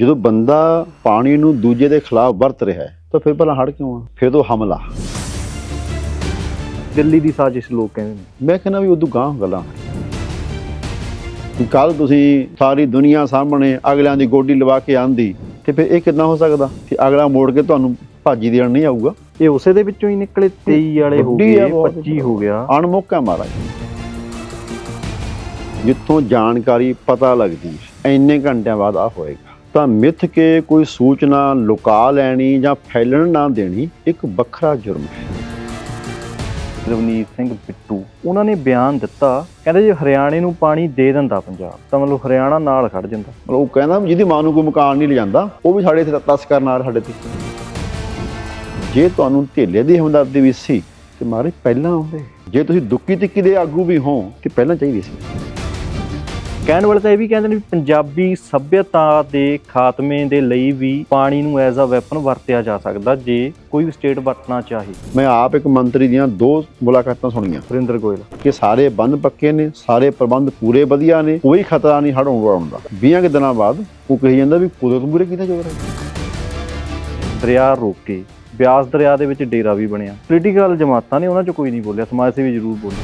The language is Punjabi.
ਜਦੋਂ ਬੰਦਾ ਪਾਣੀ ਨੂੰ ਦੂਜੇ ਦੇ ਖਿਲਾਫ ਵਰਤ ਰਿਹਾ ਹੈ ਤਾਂ ਫਿਰ ਭਲਾ ਹੜ ਕਿਉਂ ਆ? ਫਿਰ ਤੋਂ ਹਮਲਾ। ਦਿੱਲੀ ਦੀ ਸਾਜ਼ਿਸ਼ ਲੋਕ ਕਹਿੰਦੇ ਨੇ। ਮੈਂ ਕਹਿੰਦਾ ਵੀ ਉਦੋਂ ਗਾਂ ਗੱਲਾਂ ਕੱਲ ਤੁਸੀਂ ਸਾਰੀ ਦੁਨੀਆ ਸਾਹਮਣੇ ਅਗਲਿਆਂ ਦੀ ਗੋਡੀ ਲਵਾ ਕੇ ਆਂਦੀ ਤੇ ਫਿਰ ਇਹ ਕਿੱਦਾਂ ਹੋ ਸਕਦਾ? ਕਿ ਅਗਲਾ ਮੋੜ ਕੇ ਤੁਹਾਨੂੰ ਭਾਜੀ ਦੇਣ ਨਹੀਂ ਆਊਗਾ? ਇਹ ਉਸੇ ਦੇ ਵਿੱਚੋਂ ਹੀ ਨਿਕਲੇ 23 ਵਾਲੇ ਹੋ ਗਏ ਆ ਬਹੁਤ। 25 ਹੋ ਗਿਆ। ਅਣਮੁੱਖ ਹੈ ਮਹਾਰਾਜ। ਜਿੱਥੋਂ ਜਾਣਕਾਰੀ ਪਤਾ ਲੱਗਦੀ ਇੰਨੇ ਘੰਟਿਆਂ ਬਾਅਦ ਆ ਹੋਏਗਾ। ਤਾਂ ਮਿੱਥ ਕੇ ਕੋਈ ਸੂਚਨਾ ਲੁਕਾ ਲੈਣੀ ਜਾਂ ਫੈਲਣ ਨਾ ਦੇਣੀ ਇੱਕ ਵੱਖਰਾ ਜੁਰਮ ਹੈ। ਰਵਨੀਤ ਸਿੰਘ ਬਿੱਟੂ ਉਹਨਾਂ ਨੇ ਬਿਆਨ ਦਿੱਤਾ ਕਹਿੰਦੇ ਜੇ ਹਰਿਆਣੇ ਨੂੰ ਪਾਣੀ ਦੇ ਦਿੰਦਾ ਪੰਜਾਬ ਤਾਂ ਮਤਲਬ ਹਰਿਆਣਾ ਨਾਲ ਖੜ ਜਾਂਦਾ। ਮਤਲਬ ਉਹ ਕਹਿੰਦਾ ਵੀ ਜਿਹਦੀ ਮਾਂ ਨੂੰ ਕੋਈ ਮਕਾਨ ਨਹੀਂ ਲਿਜਾਂਦਾ ਉਹ ਵੀ ਸਾਡੇ ਇੱਥੇ ਤਸ ਕਰਨ ਆ ਰਿਹਾ ਸਾਡੇ ਤੇ। ਜੇ ਤੁਹਾਨੂੰ ਧੇਲੇ ਦੀ ਹਮਦਰਦੀ ਵੀ ਸੀ ਤੇ ਮਾਰੇ ਪਹਿਲਾਂ ਆਉਂਦੇ। ਜੇ ਤੁਸੀਂ ਦੁੱਕੀ ਤਿੱਕੀ ਦੇ ਆਗੂ ਵੀ ਹੋ ਤੇ ਪਹਿਲਾਂ ਚਾਹੀਦੀ ਸੀ। ਕਹਿਣ ਵਾਲੇ ਤਾਂ ਇਹ ਵੀ ਕਹਿੰਦੇ ਨੇ ਵੀ ਪੰਜਾਬੀ ਸੱਭਿਅਤਾ ਦੇ ਖਾਤਮੇ ਦੇ ਲਈ ਵੀ ਪਾਣੀ ਨੂੰ ਐਜ਼ ਅ ਵੈਪਨ ਵਰਤਿਆ ਜਾ ਸਕਦਾ ਜੇ ਕੋਈ ਵੀ ਸਟੇਟ ਵਰਤਣਾ ਚਾਹੇ। ਮੈਂ ਆਪ ਇੱਕ ਮੰਤਰੀ ਦੀਆਂ ਦੋ ਮੁਲਾਕਾਤਾਂ ਸੁਣੀਆਂ। ਸੁਰਿੰਦਰ ਗੋਇਲ। ਕਿ ਸਾਰੇ ਬੰਦ ਪੱਕੇ ਨੇ ਸਾਰੇ ਪ੍ਰਬੰਧ ਪੂਰੇ ਵਧੀਆ ਨੇ ਕੋਈ ਖਤਰਾ ਨਹੀਂ ਹੜ੍ਹ ਆਉਣ ਦਾ 20 ਕੁ ਦਿਨਾਂ ਬਾਅਦ ਉਹ ਕਹੀ ਜਾਂਦਾ ਵੀ ਕੁਦਰਤ ਮੂਰੇ ਕਿਹਦਾ ਜ਼ੋਰ ਹੈ? ਦਰਿਆ ਰੋਕੇ ਬਿਆਸ ਦਰਿਆ ਦੇ ਵਿੱਚ ਡੇਰਾ ਵੀ ਬਣਿਆ। ਪੋਲੀਟੀਕਲ ਜਮਾਤਾਂ ਨੇ ਉਹਨਾਂ 'ਚ ਕੋਈ ਨਹੀਂ ਬੋਲਿਆ ਸਮਾਜ ਸੇਵੀ ਜ਼ਰੂਰ ਬੋਲੇ।